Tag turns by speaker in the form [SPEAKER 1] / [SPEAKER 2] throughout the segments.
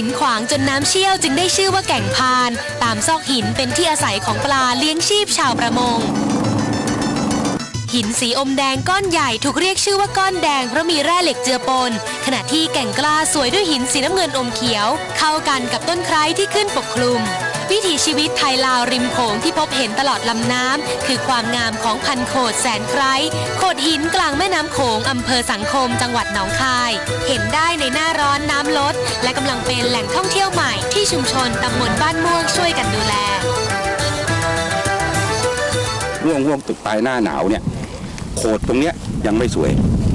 [SPEAKER 1] ินขวางจนน้ำเชี่ยวจึงได้ชื่อว่าแก่งพาน ตามซอกหินเป็นที่อาศัยของปลาเลี้ยงชีพชาวประมง หินสีอมแดงก้อนใหญ่ถูกเรียกชื่อว่าก้อนแดงเพราะมีแร่เหล็กเจือปน ขณะที่แก่งกล้าสวยด้วยหินสีน้ำเงินอมเขียว เข้ากันกับต้นไคร้ที่ขึ้นปกคลุม วิถีชีวิตไทยลาวริมโขงที่พบเห็นตลอดลำน้ำคือความงามของพันโขดแสนไคร้โขดหินกลางแม่น้ำโขงอำเภอสังคมจังหวัดหนองคาย เห็นได้ในหน้าร้อนน้ำลด และกำลังเป็นแหล่งท่องเที่ยวใหม่ที่ชุมชนตำบลบ้านม่วงช่วยกันดูแล
[SPEAKER 2] ร่วงห่วงตึกปลายหน้าหนาวเนี่ยโขดตรงเนี้ยยังไม่สวย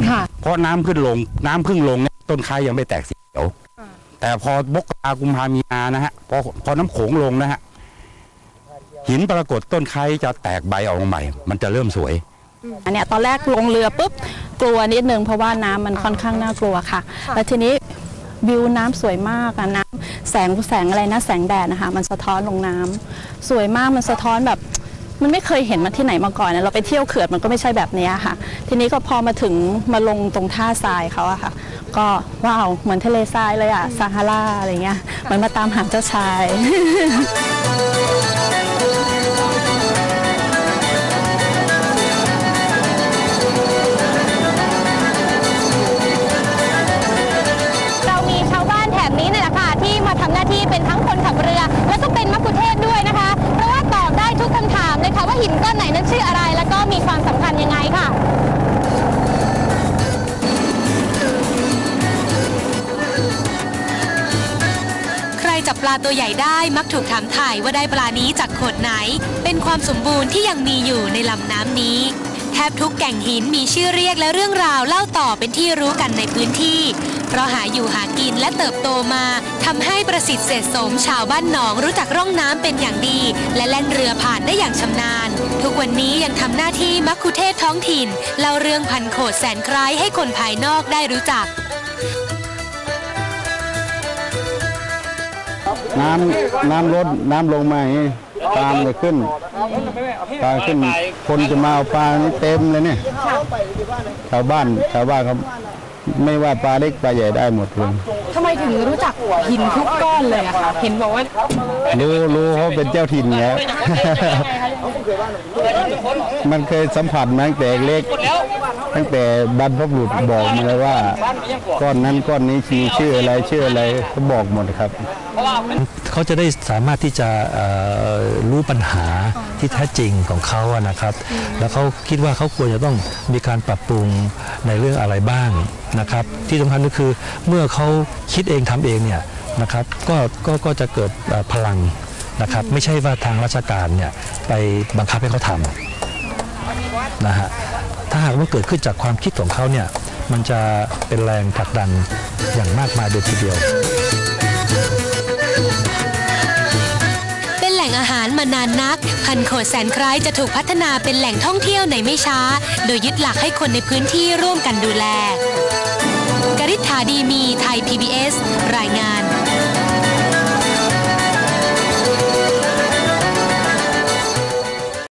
[SPEAKER 3] ค่ะ
[SPEAKER 2] เพราะน้ำขึ้นลงน้ำพึ่งลงเนี่ยต้นไคร้ยังไม่แตกสีเขียว แต่พอบกรากุมภามีนานะฮะพอพอน้ำโขงลงนะฮะหินปรากฏต้นไคร้จะแตกใบออกมาใหม่ มันจะเริ่มสวย
[SPEAKER 3] อันเนี้ยตอนแรกลงเรือปุ๊บกลัวนิดนึงเพราะว่าน้ำมันค่อนข้างน่ากลัวค่ะ แล้วทีนี้วิวน้ำสวยมากอะน้ำแสงแสงอะไรนะแสงแดดนะคะ มันสะท้อนลงน้ำสวยมากมันสะท้อนแบบ มันไม่เคยเห็นมาที่ไหนมาก่อนนะเราไปเที่ยวเขื่อนมันก็ไม่ใช่แบบนี้ค่ะ ทีนี้ก็พอมาถึงมาลงตรงท่าทรายเขาอะค่ะ ก็ว้าวเหมือนทะเลทรายเลยอะซาฮาราอะไรเงี้ยเหมือนมาตามหาเจ้าชาย
[SPEAKER 1] จับปลาตัวใหญ่ได้มักถูกถามถ่ายว่าได้ปลานี้จากโขดไหน เป็นความสมบูรณ์ที่ยังมีอยู่ในลำน้ำนี้ แทบทุกแก่งหินมีชื่อเรียกและเรื่องราวเล่าต่อเป็นที่รู้กันในพื้นที่ เพราะหาอยู่หากินและเติบโตมาทำให้ประสิทธิ์เศษสมชาวบ้านหนองรู้จักร่องน้ำเป็นอย่างดี และแล่นเรือผ่านได้อย่างชำนาญ ทุกวันนี้ยังทำหน้าที่มักคุเทศท้องถิ่นเล่าเรื่องพันโขดแสนไคร้ให้คนภายนอกได้รู้จัก
[SPEAKER 4] น้ำน้ำลดน้ำลงมาอย่างนี้ปลามันจะขึ้นปลาขึ้น คนจะมาเอาปลานี่เต็มเลยเนี่ยชาวบ้านชาวบ้านเขาไม่ว่าปลาเล็กปลาใหญ่ได้หมดเลย
[SPEAKER 5] ทำไมถึงรู้จักหินทุกก้อนเลยอะคะเห็นบอกว่า
[SPEAKER 4] รู้รู้เขาเป็นเจ้าถิ่นแล้วมันเคยสัมผัสมาตั้งแต่เล็ก ตั้งแต่บรรพบุรุษบอกมาเลยว่า ก้อนนั้นก้อนนี้มีชื่ออะไรชื่ออะไรเขาบอกหมดครับ
[SPEAKER 6] เขาจะได้สามารถที่จะรู้ปัญหาที่แท้จริงของเขาอะนะครับ แล้วเขาคิดว่าเขาควรจะต้องมีการปรับปรุงในเรื่องอะไรบ้างนะครับ ที่สำคัญก็คือเมื่อเขาคิดเองทำเองเนี่ยนะครับก็ก็ก็จะเกิดพลังนะครับ ไม่ใช่ว่าทางราชการเนี่ยไปบังคับให้เขาทำ นะฮะถ้าหากว่าเกิดขึ้นจากความคิดของเขาเนี่ยมันจะเป็นแรงผลักดันอย่างมากมายโดยทีเดียว
[SPEAKER 1] เป็นแหล่งอาหารมานานนัก พันโขดแสนคร้จะถูกพัฒนาเป็นแหล่งท่องเที่ยวในไม่ช้า โดยยึดหลักให้คนในพื้นที่ร่วมกันดูแล กริษฐาดีมีไทย PBS รายงาน